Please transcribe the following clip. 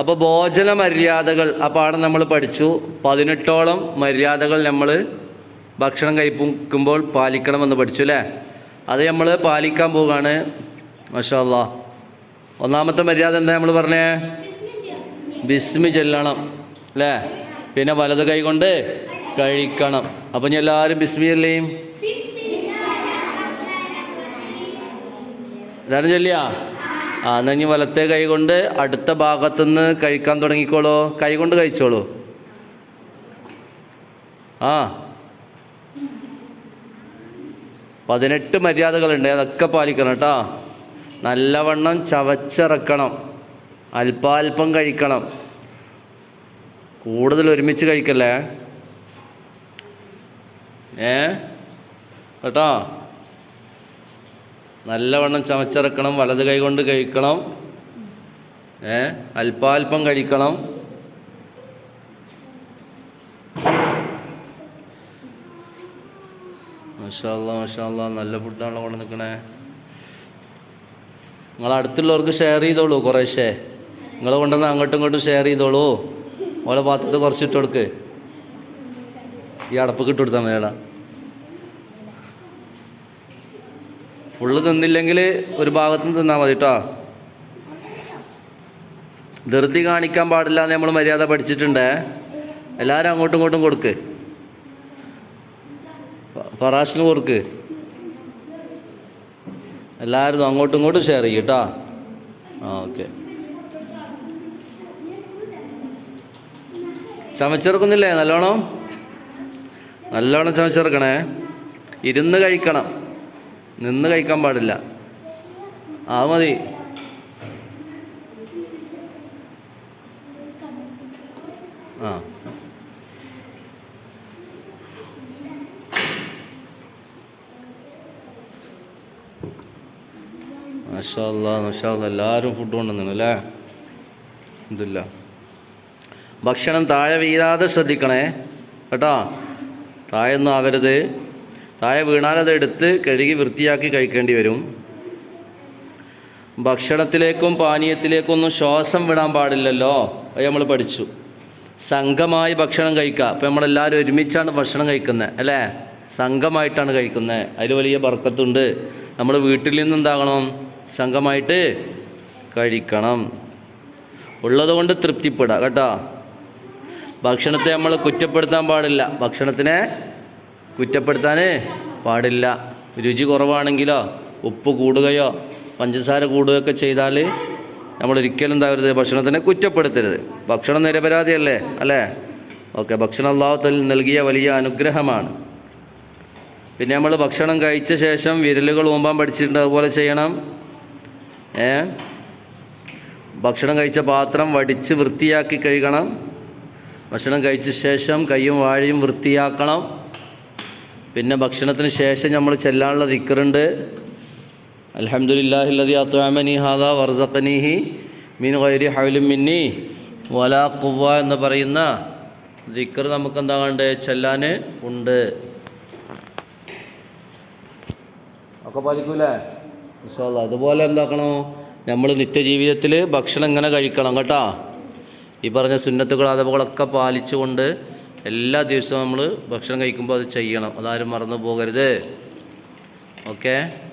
അപ്പോൾ ഭോജന മര്യാദകൾ ആ പാഠം നമ്മൾ പഠിച്ചു. പതിനെട്ടോളം മര്യാദകൾ നമ്മൾ ഭക്ഷണം കഴിപ്പിക്കുമ്പോൾ പാലിക്കണമെന്ന് പഠിച്ചു അല്ലേ? അത് നമ്മൾ പാലിക്കാൻ പോവുകയാണ്. മാഷാ അല്ലാ ഒന്നാമത്തെ മര്യാദ എന്താ നമ്മൾ പറഞ്ഞേ? ബിസ്മി ചെല്ലണം അല്ലേ? പിന്നെ വലത് കൈ കൊണ്ട് കഴിക്കണം. അപ്പം ഞാൻ എല്ലാവരും ബിസ്മി ചെല്ലേയും എല്ലാവരും ചെല്ലിയാ? ആ എന്നാ ഇനി വലത്തെ കൈ കൊണ്ട് അടുത്ത ഭാഗത്തുനിന്ന് കഴിക്കാൻ തുടങ്ങിക്കോളൂ. കൈ കൊണ്ട് കഴിച്ചോളൂ. ആ. പതിനെട്ട് മര്യാദകളുണ്ട്. അതൊക്കെ പാലിക്കണം കേട്ടോ. നല്ലവണ്ണം ചവച്ചിറക്കണം. അല്പാൽപ്പം കഴിക്കണം. കൂടുതൽ ഒരുമിച്ച് കഴിക്കല്ലേ? ഏ? കേട്ടോ? നല്ലവണ്ണം ചമച്ചിറക്കണം വലത് കൈ കൊണ്ട് കഴിക്കണം. ഏ? അല്പാൽപ്പം കഴിക്കണം. മഷാല്ല മഷാല്ല നല്ല ഫുഡാണല്ലോ കൊണ്ട് നിൽക്കണേ നിങ്ങൾ അടുത്തുള്ളവർക്ക് ഷെയർ ചെയ്തോളൂ കുറേശ്ശേ. നിങ്ങൾ കൊണ്ടുവന്ന് അങ്ങോട്ടും ഇങ്ങോട്ടും ഷെയർ ചെയ്തോളൂ. ഓരോ പാത്രത്തിൽ കുറച്ചിട്ട് കൊടുക്ക്. ഈ അടപ്പ് കിട്ടുകൊടുത്താൽ കൊടുത്താൽ മതിയടാ ഫുള്ള് തിന്നില്ലെങ്കിൽ ഒരു ഭാഗത്തുനിന്ന് തിന്നാൽ മതി കേട്ടോ ധൃതി കാണിക്കാൻ പാടില്ല എന്ന് നമ്മൾ മര്യാദ പഠിച്ചിട്ടുണ്ട്. എല്ലാവരും അങ്ങോട്ടും ഇങ്ങോട്ടും കൊടുക്ക്. ഫറാഷിന് കൊടുക്ക്. എല്ലാവരും അങ്ങോട്ടും ഇങ്ങോട്ടും ഷെയർ ചെയ്യും കേട്ടോ ഓക്കെ. ചമച്ചിറക്കുന്നില്ലേ നല്ലോണം? നല്ലോണം ചമച്ചിറക്കണേ. ഇരുന്ന് കഴിക്കണം. നിന്ന് കഴിക്കാൻ പാടില്ല. ആ മതി. ആ. എല്ലാവരും ഫുഡ് കൊണ്ടുവന്നു അല്ലേ? ഇതില്ല ഭക്ഷണം താഴെ വീഴാതെ ശ്രദ്ധിക്കണേ. കേട്ടോ? താഴെ ഒന്നും ആവരുത്. താഴെ വീണാൽ അത് എടുത്ത് കഴുകി വൃത്തിയാക്കി കഴിക്കേണ്ടി വരും. ഭക്ഷണത്തിലേക്കും പാനീയത്തിലേക്കും ഒന്നും ശ്വാസം വിടാൻ പാടില്ലല്ലോ. അത് നമ്മൾ പഠിച്ചു. സംഘമായി ഭക്ഷണം കഴിക്കുക അപ്പോൾ നമ്മളെല്ലാവരും ഒരുമിച്ചാണ് ഭക്ഷണം കഴിക്കുന്നത് അല്ലേ? സംഘമായിട്ടാണ് കഴിക്കുന്നത്. അതിൽ വലിയ ബർക്കത്തുണ്ട്. നമ്മൾ വീട്ടിൽ നിന്ന് എന്താകണം? സംഘമായിട്ട് കഴിക്കണം. ഉള്ളതുകൊണ്ട് തൃപ്തിപ്പെടുക കേട്ടോ? ഭക്ഷണത്തെ നമ്മൾ കുറ്റപ്പെടുത്താൻ പാടില്ല. ഭക്ഷണത്തിനെ കുറ്റപ്പെടുത്താൻ പാടില്ല. രുചി കുറവാണെങ്കിലോ ഉപ്പ് കൂടുകയോ പഞ്ചസാര കൂടുകയൊക്കെ ചെയ്താൽ നമ്മൾ ഒരിക്കലും എന്താകരുത് ഭക്ഷണത്തിനെ കുറ്റപ്പെടുത്തരുത്. ഭക്ഷണം നിരപരാധിയല്ലേ? അല്ലേ? ഓക്കെ ഭക്ഷണം അള്ളാഹത്തിൽ നൽകിയ വലിയ അനുഗ്രഹമാണ്. പിന്നെ നമ്മൾ ഭക്ഷണം കഴിച്ച ശേഷം വിരലുകൾ ഊമ്പാൻ പഠിച്ചിട്ടുണ്ട്. അതുപോലെ ചെയ്യണം. ഏ? ഭക്ഷണം കഴിച്ച പാത്രം വടിച്ച് വൃത്തിയാക്കി കഴുകണം. ഭക്ഷണം കഴിച്ച ശേഷം കൈയും വാഴയും വൃത്തിയാക്കണം. പിന്നെ ഭക്ഷണത്തിന് ശേഷം നമ്മൾ ചെല്ലാനുള്ള ദിക്കറുണ്ട് അലഹമുല്ലാഹില്ലതി അത്വാമനി ഹാദ വർസഖനീഹി മീൻ ഗൈരി ഹൗലും മിന്നി വലാ കുവ എന്ന് പറയുന്ന ദിക്കർ നമുക്ക് എന്താകണ്ട് ചെല്ലാൻ ഉണ്ട്. ഒക്കെ പാലിക്കൂലേ? അതുപോലെ എന്താക്കണോ? നമ്മൾ നിത്യജീവിതത്തിൽ ഭക്ഷണം ഇങ്ങനെ കഴിക്കണം കേട്ടോ? ഈ പറഞ്ഞ സുന്നത്തുകൾ അതവുകളൊക്കെ പാലിച്ചുകൊണ്ട് എല്ലാ ദിവസവും നമ്മൾ ഭക്ഷണം കഴിക്കുമ്പോൾ അത് ചെയ്യണം. അതാരും മറന്നു പോകരുത്. ഓക്കെ